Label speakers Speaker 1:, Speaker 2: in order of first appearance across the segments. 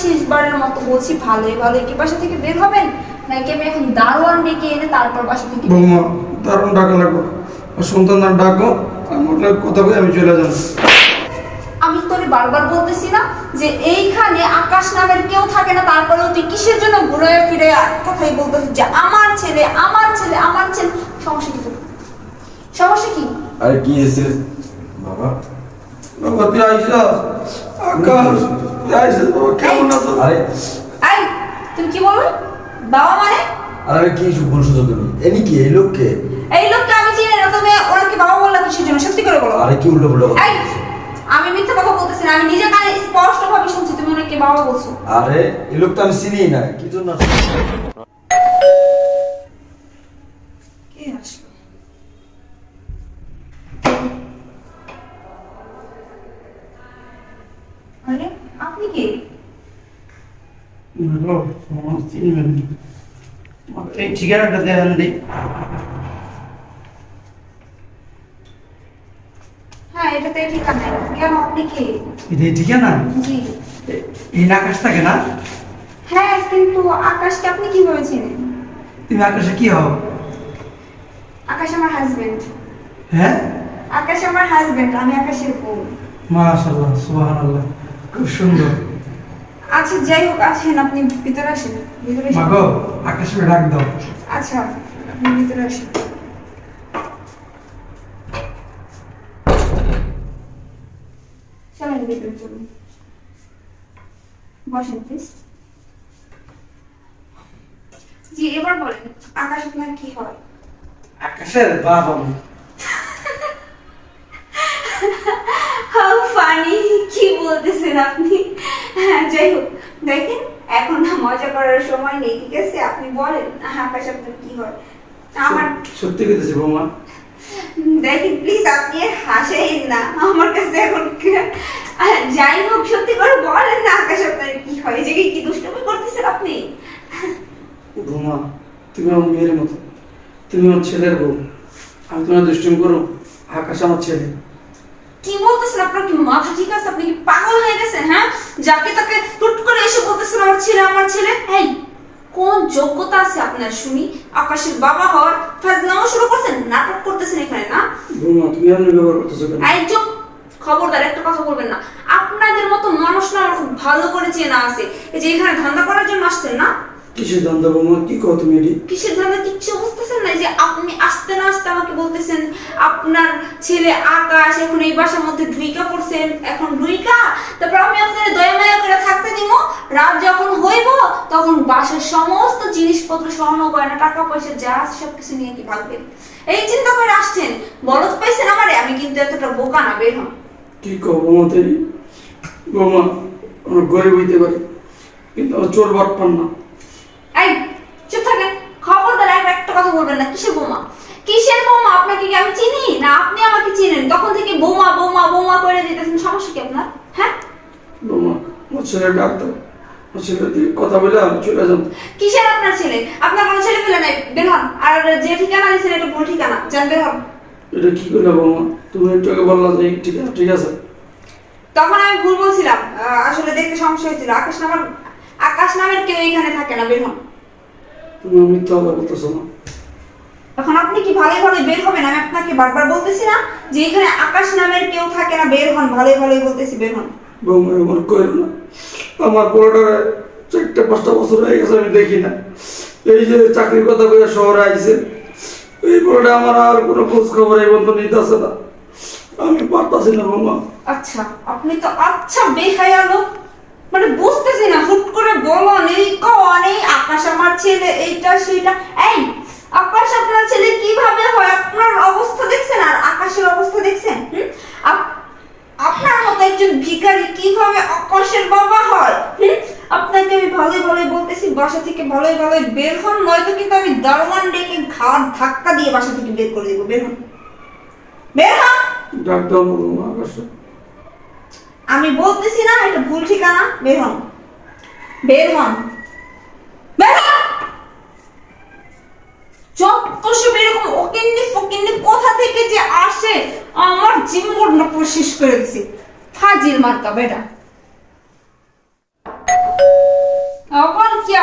Speaker 1: শেষবারের মতো বলছি ভালোই ভালোই কি বাসা থেকে বের হবেন? নাকি আমি এখন দারোয়ান ডেকে এনে তারপর বাসা থেকে
Speaker 2: বৌমা দারুণ ডাকা লাগবো আর সন্তান ডাকো আমার কথা বলে আমি চলে যাব।
Speaker 1: আমি তোরে বারবার বলতেছি না যে এইখানে আকাশ নামের কেউ থাকে না তারপরেও তুই কিসের জন্য ঘুরে ফিরে কথাই বলতেছিস যে আমার ছেলে আমার ছেলে আমার ছেলে? সমস্যা কি তোর? সমস্যা কি?
Speaker 3: আরে কি হয়েছে? বাবা।
Speaker 2: বাবা তুই আইসা। আকাশ। বাবা কেমন আছো?
Speaker 3: আরে।
Speaker 1: এই তুমি কি বলবে? বাবা মানে?
Speaker 3: আরে আরে কি সব বলছো তুমি এনি কি এই লোককে?
Speaker 1: এই আমি চিনি না তুমি ওনাকে বাবা বললা কিসের জন্য? সত্যি করে বলো।
Speaker 3: আরে কি উল্টো পুল্টো
Speaker 1: এই আমি মিথ্যা কথা বলতেছি না আমি নিজে কানে স্পষ্ট ভাবে শুনছি তুমি ওনাকে বাবা বলছো।
Speaker 3: আরে এই লোক তো আমি চিনি না কি জন্য?
Speaker 2: এই ঠিকানাটা দেন দিই
Speaker 1: হ্যাঁ ঠিকানা?
Speaker 2: এই আকাশ থাকে না?
Speaker 1: হ্যাঁ কিন্তু আকাশকে আপনি কীভাবে চেনেন?
Speaker 2: তুমি আকাশে কি হও?
Speaker 1: আকাশ আমার হাজবেন্ড
Speaker 2: হ্যাঁ?
Speaker 1: আকাশ আমার হাজবেন্ড আমি আকাশের বউ।
Speaker 2: মাশাল্লাহ সুবহানাল্লাহ খুব সুন্দর।
Speaker 1: আচ্ছা যাই হোক আসেন আপনি ভিতরে আসেন ভিতরে আসেন।
Speaker 2: মাগো আকাশে ডাক দাও।
Speaker 1: আচ্ছা আপনি ভিতরে আসেন। চলেন ভিতরে চলুন। বসেন প্লিজ জি এবার বলেন আকাশ আপনার কি হয়?
Speaker 2: আকাশের বাবা।
Speaker 1: হাউ ফানি কি বলতেছেন আপনি? হ্যাঁ যাই হোক। দেখেন এখন না মজা করার সময় নেই ঠিক আছে? আপনি বলেন আকাশ আপনার কি হয়? আমার
Speaker 2: সত্যি কইতেছি বৌমা।
Speaker 1: দেখেন প্লিজ আপনি হাসেন না। আমার কাছে এখন যাই হোক সত্যি করে বলেন না আকাশ আপনার কি হয়? জায়গায় কি দুষ্টুমি করতেছেন আপনি?
Speaker 2: বৌমা তুমি আমার মেয়ের মতো। তুমি আমার ছেলের বউ। আমি তোমার দুষ্টুমি করো আকাশ আমার ছেলে।
Speaker 1: কি বলতেছেন আপনার? কি মাথা ঠিক আছে? আপনি কি পাগল হয়ে গেছেন হ্যাঁ? যাকে তাকে টুট করে এসে বলতেছেন আমার ছেলে আমার ছেলে? এই কোন যোগ্যতা আছে আপনার শুনি? আকাশের বাবা হওয়ার ফাজলামো শুরু করছেন? নাটক করতেছেন এখানে না?
Speaker 2: তুমি এমনি ব্যবহার করতেছো কেন?
Speaker 1: এই চুপ! খবরদার একটা কথা বলবেন না। আপনাদের মতো মানুষ না আমার খুব ভালো করে চেনা আছে। এই যে এখানে ধান্দা করার জন্য আসছেন না?
Speaker 2: কিসের ধান্দা বৌমা? কি কও তুমি এটি?
Speaker 1: কিসের ধান্দা? কিচ্ছু বুঝতেছেন না যে আপনি আসতে না আসতে আমাকে বলতেছেন আপনার ছেলে আকাশ এখন এই বাসার মধ্যে ঢুইকা পড়ছেন এখন ঢুইকা তারপর আমি আপনার দয়া মায়া করে থাকতে দিব রাত যখন হইব তখন বাসার সমস্ত জিনিসপত্র স্বর্ণ গয়না টাকা পয়সা যা আছে সব কিছু নিয়ে কি ভাববেন? এই চিন্তা করে আসছেন বলদ পাইছেন আমারে আমি কিন্তু এতটা বোকা না বের হন।
Speaker 2: কি কও বৌমা তুমি? বৌমা আমরা গরিব হইতে পারি কিন্তু চোর বাট পান না।
Speaker 1: এই চুপ থাকেন খবরদার এক একটা কথা বলবেন না কিসের বোমা? কিসের বোমা? আপনাকে কি আমি চিনি? না আপনি আমাকে চিনেন। তখন থেকে বোমা বোমা বোমা করে দিতেছেন। সমস্যা কি আপনার? হ্যাঁ?
Speaker 2: বৌমা আমার ছেলে ডাক দাও। আমার কথা বলে আমি চলে যাব।
Speaker 1: কিসের আপনার ছেলে? আপনার কোনো ছেলে পেলে নাই? বের হন আর যে ঠিকানা দিয়েছেন এটা ভুল ঠিকানা। যান বের হন
Speaker 2: এটা কি করলে বৌমা? তুমি একটু আগে বললা যে ঠিক আছে ঠিক আছে।
Speaker 1: তখন আমি ভুল বলছিলাম। আসলে দেখতে সমস্যা হয়েছিল। আকাশ নামের আকাশ নামের কেউ এখানে থাকে না বের হন।
Speaker 2: তুমি মিথ্যা কথা বলতেছো না।
Speaker 1: এখন আপনি কি ভালোই ভালোই বের হবেন? আমি আপনাকে বারবার বলতেছি না যে এখানে আকাশ নামের কেউ থাকে না বের হন ভালোই ভালোই বলতেছি বের হন।
Speaker 2: বৌমা এমন করো না। আমার পোলাটারে চারটে পাঁচটা বছর হয়ে গেছে আমি দেখি না। এই যে চাকরির কথা বলে শহরে আইছে এই পোলাটা আমার আর কোনো খোঁজ খবর এই বন্ধু নিতেছে না। আমি পারতাছি না বৌমা।
Speaker 1: আচ্ছা আপনি তো আচ্ছা বেহায়া লোক। মানে বুঝতেছি না, হুট করে বলন এই কন এই আকাশ আমার ছেলে, এইটা, সেইটা। এই, আকাশ, আপনার ছেলে কীভাবে হয়? আপনার অবস্থা দেখছেন আর আকাশের অবস্থা দেখছেন আপনার মতো একজন ভিখারি কীভাবে আকাশের বাবা হয়? আপনাকে আমি ভালোই ভালোই বলতেছি, বাসা থেকে ভালোই ভালোই বের হন, নয়তো কিন্তু আমি দারোয়ান ডেকে ঘাট ধাক্কা দিয়ে বাসা থেকে বের করে দেবো, বের হন। বের হন!
Speaker 2: ডাক দাও না বৌমা আকাশে।
Speaker 1: আমি বলতেছি না, এটা ভুল ঠিকানা, বের হন। বের হন। বেটা।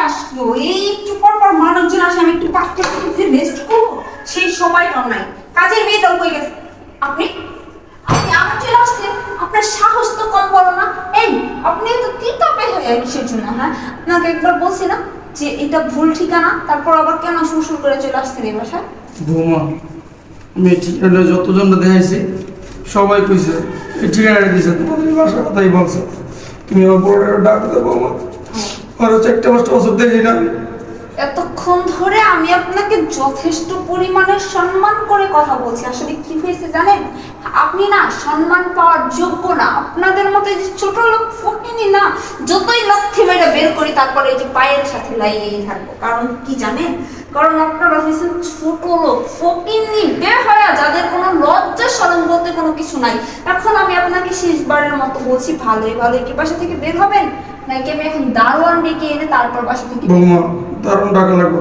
Speaker 1: আসলো? এই একটু পর মানুষজন আসে, আমি একটু করব, সেই সময়টাও নাই। কাজের মেয়েটাও হয়ে গেছে? আপনি? আপনি আসছেন, আপনার সাহস তো কম বলো না এই আপনি তো তিতাপে হয়ে কিসের জন্য হ্যাঁ? আপনাকে একবার বলছি না যে এটা ভুল ঠিকানা তারপর আবার কেন শ্বশুর করে চলে আসছেন এই বাসায়?
Speaker 2: বৌমা আমি ঠিকানা যতজন দেখাইছি সবাই কইছে এই ঠিকানাটা দিছে। তোমাদের বাসার কথাই বলছো। তুমি আমার বড় ডাক দেবো বাবা আরও চারটে পাঁচটা বছর দেখি না। আমি
Speaker 1: এতক্ষণ ধরে আমি আপনাকে যথেষ্ট পরিমাণে সম্মান করে কথা বলছি। আসলে কি হয়েছে জানেন? আপনি না সম্মান পাওয়ার যোগ্য না। আপনাদের মতো যে ছোট লোক ফকিনি না, যতই লক্ষ্মী মেরে বের করি, তারপরে এই যে পায়ের সাথে লাগিয়েই থাকব। কারণ কি জানেন? কারণ আপনারা হয়েছেন ছোট লোক ফকিনি, বের হয়ে যাদের কোনো লজ্জা সরম বলতে কোনো কিছু নাই। এখন আমি আপনাকে শেষবারের মতো বলছি, ভালোই ভালোই। কি বাসা থেকে বের হবেন? নাকি আমি এখন দারোয়ান ডেকে এনে তারপর বাসা থেকে
Speaker 2: বৌমা দারুণ ডাকা লাগবো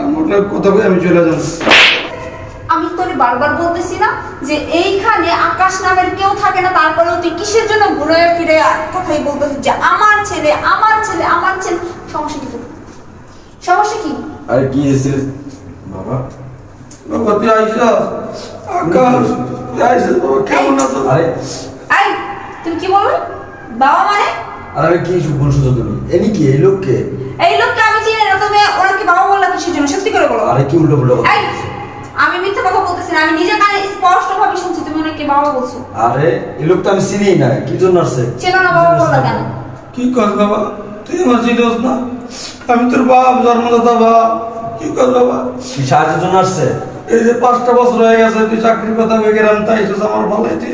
Speaker 2: আমার কথা কই আমি চলে যাব।
Speaker 1: আমি তোরে বারবার বলতেছি না যে এইখানে আকাশ নামের কেউ থাকে না তারপরেও তুই কিসের জন্য ঘুরে ফিরে আর কথাই বলতেছিস যে আমার ছেলে আমার ছেলে আমার ছেলে। সমস্যা কি সমস্যা কি?
Speaker 3: আরে কি হয়েছে? বাবা।
Speaker 2: বাবা তুই আইস আকাশ তুই আইস বাবা কেমন আছো?
Speaker 3: আরে
Speaker 1: আই তুমি কি বলবে? বাবা মানে?
Speaker 3: আরে আমি কি বলছো তুমি? এনি কি? এই লোককে?
Speaker 1: এই লোককে আমি চিনি না তুমি ওনাকে বাবা বললা কিসের জন্য? সত্যি করে বলো।
Speaker 3: আরে কি উল্টো কথা
Speaker 1: আমি মিথ্যা কথা বলতেছি না আমি নিজে কানে স্পষ্ট ভাবে শুনছি তুমি ওনাকে বাবা বলছো?
Speaker 3: আরে এই লোক তো আমি চিনি না কি জন্য আসছে?
Speaker 1: চেনো না বাবা বললা কেন?
Speaker 2: কি কর বাবা? তুই আমার চিনোস না। আমি তোর বাপ জন্মদাতা বাপ। কি কর বাবা?
Speaker 3: কি সাহায্যের জন্য আসছে?
Speaker 2: এই যে পাঁচটা বছর হয়ে গেছে তুই চাকরির কথা হয়ে গেলাম তাই আমার ভালোই তুই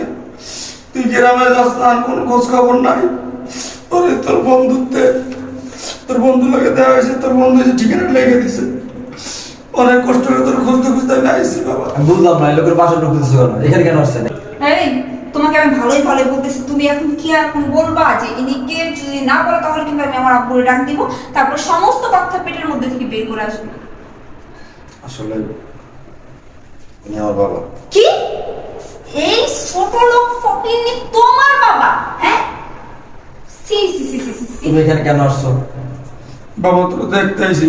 Speaker 2: তুই গ্রামে যাস না আর কোনো খোঁজ খবর নাই? এই তোর বন্ধুত্বে তোর বন্ধু লোকে দেওয়া হয়েছে তোর বন্ধু এসে ঠিকানা লেগে দিছে। অনেক কষ্ট করে তোর খুঁজতে খুঁজতে আমি আইসি বাবা।
Speaker 3: বুঝলাম না এই লোকের বাসা ঢুকতেছে এখানে কেন আসছে?
Speaker 1: এই তোমাকে আমি ভালোই ভালোই বলতেছি তুমি এখন কি এখন বলবা যে ইনিকে যদি না বলে তাহলে কিন্তু আমি আমার আব্বুরে ডাক দিব তারপর সমস্ত কথা পেটের মধ্যে থেকে বের করে আসবে।
Speaker 3: আসলে উনি আমার বাবা।
Speaker 1: কি? এই ছোট লোক ফকিনি তোমার বাবা হ্যাঁ? সি সি সি সি
Speaker 3: তুমি এখানে কেন আসছো?
Speaker 2: বাবা তোর দেখতে আইসি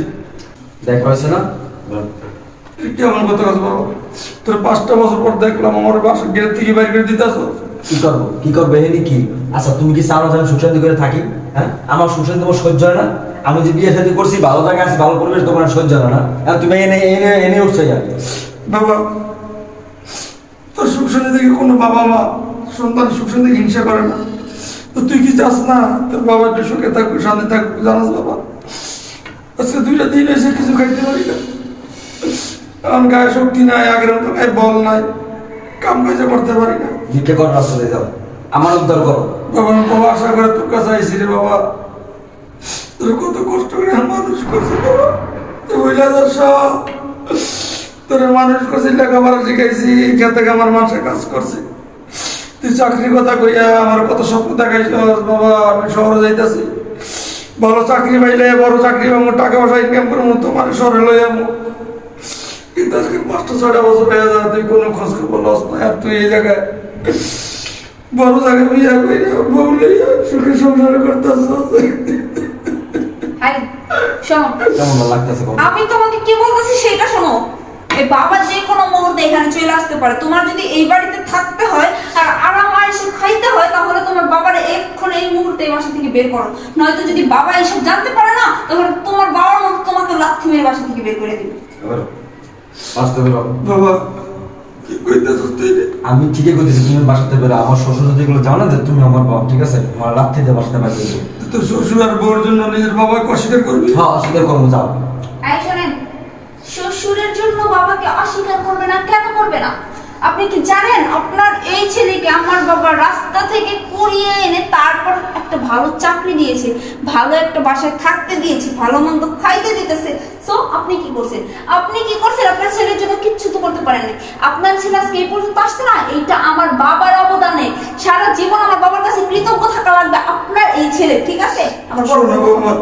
Speaker 3: দেখা হয়েছে না?
Speaker 2: কেমন কথা বাবা? তোর পাঁচটা বছর পর দেখলাম আমার বাসা গেট থেকে বাইর করে দিতে আসো।
Speaker 3: কি করব? কি করবে হেনি কি? আচ্ছা তুমি কি চাও আমি সুখ শান্তি করে থাকি? হ্যাঁ? আমার সুখ শান্তি তোমার সহ্য হয় না? আমি যে বিয়ে শান্তি করছি ভালো জায়গা আছে ভালো পরিবেশ তোমার সহ্য হয় না আর তুমি এনে এনে এনে উঠছো
Speaker 2: বাবা সুখ শান্তি দেখে কোনো বাবা মা সন্তান সুখ শান্তি হিংসা করে না। তো তুই কি চাস না? তোর বাবা একটু সুখে থাকবে শান্তি থাকবে জানাস বাবা। আজকে দুইটা দিন এসে কিছু খাইতে পারি না। কারণ গায়ে শক্তি নাই আগের মতো গায়ে বল নাই কাম কাজে করতে পারি না।
Speaker 3: ভিক্ষে করার রাস্তা দিয়ে যাও। আমার উদ্ধার করো।
Speaker 2: বাবা বাবা আশা করে তোর কাছে আইসি রে বাবা। তোর কত কষ্ট করে মানুষ করছি বাবা। তুই বইলা যাস সব। তোর মানুষ করছি লেখাপড়া শিখাইছি খেতে আমার মানুষের কাজ করছি। তুই চাকরির কথা কইয়া আমার কত স্বপ্ন দেখাইছ বাবা আমি শহরে যাইতাছি। ভালো চাকরি পাইলে বড় চাকরি পাবো টাকা পয়সা ইনকাম করব তোমার শহরে লই যাব। কিন্তু আজকে পাঁচটা ছয়টা বছর হয়ে যায় তুই কোনো খোঁজ খবর লস নাই আর তুই এই জায়গায় বড় জায়গায় বিয়া কইরা বউ লইয়া সুখে সংসার করতেছ
Speaker 1: হাই শোনো।
Speaker 3: কেমন লাগতেছে কম
Speaker 1: আমি তোমাকে কি বলতেছি সেটা শোনো। বাবা যে কোনো মুহূর্তে এখানে চলে আসতে পারে। তোমার যদি এই বাড়িতে থাকতে হয় আর আরাম আয়েসে খাইতে হয় তাহলে তোমার বাবার এক্ষণ এই মুহূর্তে এই বাসা থেকে বের করো। নয়তো যদি বাবা এইসব জানতে পারে না তাহলে তোমার বাবার মতো তোমাকে লাথি মেরে বাসা থেকে বের করে দিবে।
Speaker 3: আসতে
Speaker 2: বাবা?
Speaker 3: আমি ঠিকই করতেছি তুমি বাসাতে বেরো আমার শ্বশুর যদি এগুলো জানো যে তুমি আমার বাবা ঠিক আছে? আমার লাথিতে বাসাতে বাইরে দেবো
Speaker 2: তুই তো শ্বশুর আর বউর জন্য নিজের বাবাকে অস্বীকার করবি?
Speaker 3: হ্যাঁ অস্বীকার করব যাও
Speaker 1: এই শোনেন শ্বশুরের জন্য বাবাকে অস্বীকার করবে না কেন করবে না? আপনি কি জানেন আপনার এই ছেলেকে আমার বাবা রাস্তা থেকে কুড়িয়ে এনে তারপর একটা ভালো চাকরি দিয়েছে ভালো একটা বাসায় থাকতে দিয়েছে ভালো মন্দ খাইতে দিতেছে? সো আপনি কি করছেন? আপনি কি করছেন? আপনার ছেলের জন্য কিচ্ছু তো করতে পারেননি আপনার ছেলে আজকে এই পর্যন্ত আসছে না? এইটা আমার বাবার অবদানে। সারা জীবন আমার বাবার কাছে কৃতজ্ঞ থাকা লাগবে আপনার এই ছেলে ঠিক আছে? আমার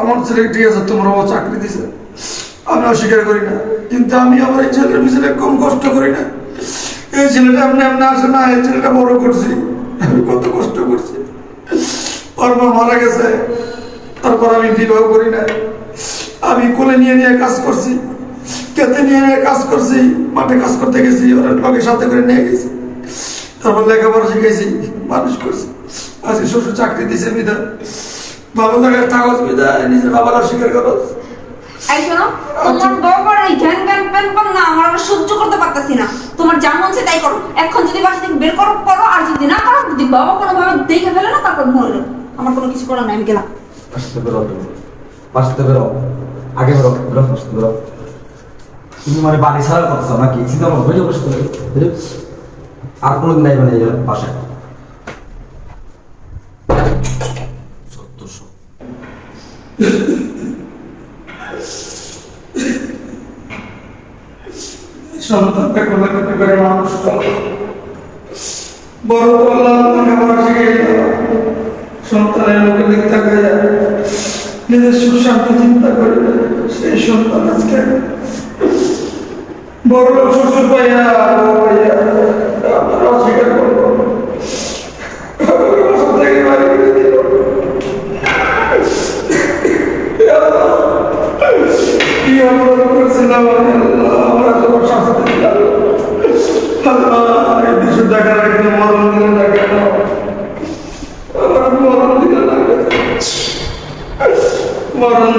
Speaker 2: আমার ছেলে ঠিক আছে তোমার বাবা চাকরি দিছে। আমি অস্বীকার করি না। কিন্তু আমি আমার এই ছেলের পিছনে কম কষ্ট করি না। এই ছেলেটা আপনি এমনি আসে, না, এই ছেলেটা বড় করছি। আমি কত কষ্ট করছি। ওর মা মারা গেছে। তারপর আমি বিবাহ করি না। আমি কোলে নিয়ে নিয়ে কাজ করছি। কেতে নিয়ে নিয়ে কাজ করছি। মাঠে কাজ করতে গেছি, ওরা লোকের সাথে করে নিয়ে গেছি। তারপর লেখাপড়া শিখেছি, মানুষ করছি। আজকে শ্বশুর চাকরি দিছে বিধায়। বাবা জায়গায় থাকস বিধায়, নিজের বাবার স্বীকার করস
Speaker 1: এই শোনো তোমার বাবার এই জ্ঞান জ্ঞান প্যান প্যান না আমার আর সহ্য করতে পারতাছি না। তোমার যা মন তাই করো। এখন যদি বাসা থেকে বের করো করো, আর যদি না করো, যদি বাবা কোনোভাবে দেখে ফেলে না, তারপর মরে আমার কোনো কিছু করার নাই, আমি গেলাম।
Speaker 3: বেরো বেরো। আগে বেরো বেরো বেরো। তুমি মানে বাড়ি ছাড়া করছ নাকি? চিন্তা করো, বেরো পাশে বেরো। বেরো। আর কোনো দিন নাই মানে এই পাশে
Speaker 2: সন্তানকে কোলে কোলে করে মানুষ বড় করলাম লেখাপড়া শিখে সন্তানের মুখে হয়ে যায় নিজের সুখ চিন্তা করে সেই সন্তান আজকে বড় লোক শ্বশুর পাইয়া, বউ পাইয়া আমরা অস্বীকার করব থেকে বাড়ি কি অপরাধ করছিলাম আল্লাহ আমরা তোমার শাস্তি দিলাম আল্লাহ এই কিছু টাকা রাখলে মরণ দিলে না কেন? আমার মরণ দিলে না কেন? মরণ